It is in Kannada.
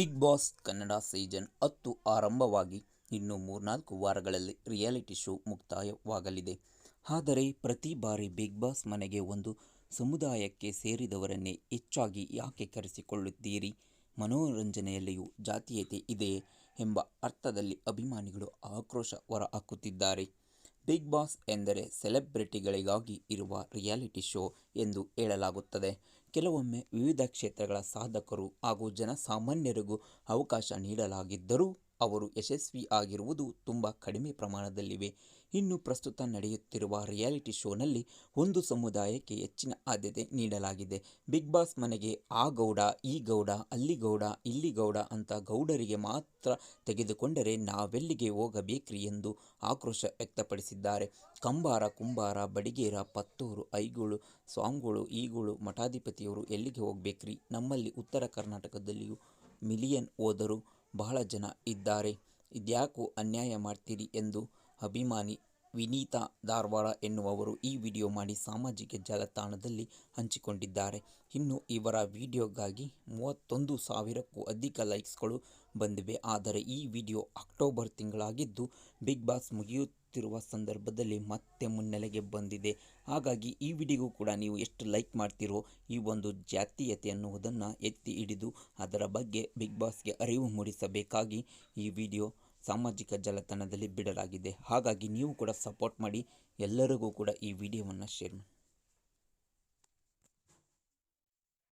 ಬಿಗ್ ಬಾಸ್ ಕನ್ನಡ ಸೀಸನ್ ಹತ್ತು ಆರಂಭವಾಗಿ ಇನ್ನು ಮೂರ್ನಾಲ್ಕು ವಾರಗಳಲ್ಲಿ ರಿಯಾಲಿಟಿ ಶೋ ಮುಕ್ತಾಯವಾಗಲಿದೆ. ಆದರೆ ಪ್ರತಿ ಬಾರಿ ಬಿಗ್ ಬಾಸ್ ಮನೆಗೆ ಒಂದು ಸಮುದಾಯಕ್ಕೆ ಸೇರಿದವರನ್ನೇ ಹೆಚ್ಚಾಗಿ ಯಾಕೆ ಕರೆಸಿಕೊಳ್ಳುತ್ತೀರಿ? ಮನೋರಂಜನೆಯಲ್ಲಿಯೂ ಜಾತೀಯತೆ ಇದೆಯೇ ಎಂಬ ಅರ್ಥದಲ್ಲಿ ಅಭಿಮಾನಿಗಳು ಆಕ್ರೋಶ ಹೊರಹಾಕುತ್ತಿದ್ದಾರೆ. ಬಿಗ್ ಬಾಸ್ ಎಂದರೆ ಸೆಲೆಬ್ರಿಟಿಗಳಿಗಾಗಿ ಇರುವ ರಿಯಾಲಿಟಿ ಶೋ ಎಂದು ಹೇಳಲಾಗುತ್ತದೆ. ಕೆಲವೊಮ್ಮೆ ವಿವಿಧ ಕ್ಷೇತ್ರಗಳ ಸಾಧಕರು ಹಾಗೂ ಜನಸಾಮಾನ್ಯರಿಗೂ ಅವಕಾಶ ನೀಡಲಾಗಿದ್ದರೂ ಅವರು ಯಶಸ್ವಿ ಆಗಿರುವುದು ತುಂಬ ಕಡಿಮೆ ಪ್ರಮಾಣದಲ್ಲಿವೆ. ಇನ್ನು ಪ್ರಸ್ತುತ ನಡೆಯುತ್ತಿರುವ ರಿಯಾಲಿಟಿ ಶೋನಲ್ಲಿ ಒಂದು ಸಮುದಾಯಕ್ಕೆ ಹೆಚ್ಚಿನ ಆದ್ಯತೆ ನೀಡಲಾಗಿದೆ. ಬಿಗ್ ಬಾಸ್ ಮನೆಗೆ ಆ ಗೌಡ, ಈ ಗೌಡ, ಅಲ್ಲಿ ಗೌಡ, ಇಲ್ಲಿ ಗೌಡ ಅಂತ ಗೌಡರಿಗೆ ಮಾತ್ರ ತೆಗೆದುಕೊಂಡರೆ ನಾವೆಲ್ಲಿಗೆ ಹೋಗಬೇಕ್ರಿ ಎಂದು ಆಕ್ರೋಶ ವ್ಯಕ್ತಪಡಿಸಿದ್ದಾರೆ. ಕಂಬಾರ, ಕುಂಬಾರ, ಬಡಿಗೇರ, ಪತ್ತೂರು, ಐಗೋಳು, ಸ್ವಾಂಗೋಳು, ಈಗೋಳು ಮಠಾಧಿಪತಿಯವರು ಎಲ್ಲಿಗೆ ಹೋಗಬೇಕ್ರಿ? ನಮ್ಮಲ್ಲಿ ಉತ್ತರ ಕರ್ನಾಟಕದಲ್ಲಿಯೂ ಮಿಲಿಯನ್ ಹೋದರೂ ಬಹಳ ಜನ ಇದ್ದಾರೆ. ಇದ್ಯಾಕೋ ಅನ್ಯಾಯ ಮಾಡ್ತೀರಿ ಎಂದು ಅಭಿಮಾನಿ ವಿನೀತಾ ಧಾರವಾಡ ಎನ್ನುವವರು ಈ ವಿಡಿಯೋ ಮಾಡಿ ಸಾಮಾಜಿಕ ಜಾಲತಾಣದಲ್ಲಿ ಹಂಚಿಕೊಂಡಿದ್ದಾರೆ. ಇನ್ನು ಇವರ ವಿಡಿಯೋಗಾಗಿ ಮೂವತ್ತೊಂದು ಸಾವಿರಕ್ಕೂ ಅಧಿಕ ಲೈಕ್ಸ್ಗಳು ಬಂದಿವೆ. ಆದರೆ ಈ ವಿಡಿಯೋ ಅಕ್ಟೋಬರ್ ತಿಂಗಳಾಗಿದ್ದು ಬಿಗ್ ಬಾಸ್ ಮುಗಿಯುತ್ತಿರುವ ಸಂದರ್ಭದಲ್ಲಿ ಮತ್ತೆ ಮುನ್ನೆಲೆಗೆ ಬಂದಿದೆ. ಹಾಗಾಗಿ ಈ ವಿಡಿಯೋಗೂ ಕೂಡ ನೀವು ಎಷ್ಟು ಲೈಕ್ ಮಾಡ್ತಿರೋ ಈ ಒಂದು ಜಾತೀಯತೆ ಅನ್ನುವುದನ್ನು ಎತ್ತಿ ಹಿಡಿದು ಅದರ ಬಗ್ಗೆ ಬಿಗ್ ಬಾಸ್ಗೆ ಅರಿವು ಮೂಡಿಸಬೇಕಾಗಿ ಈ ವಿಡಿಯೋ ಸಾಮಾಜಿಕ ಜಾಲತಾಣದಲ್ಲಿ ಬಿಡಲಾಗಿದೆ. ಹಾಗಾಗಿ ನೀವು ಕೂಡ ಸಪೋರ್ಟ್ ಮಾಡಿ. ಎಲ್ಲರಿಗೂ ಕೂಡ ಈ ವಿಡಿಯೋವನ್ನು ಶೇರ್ ಮಾಡಿ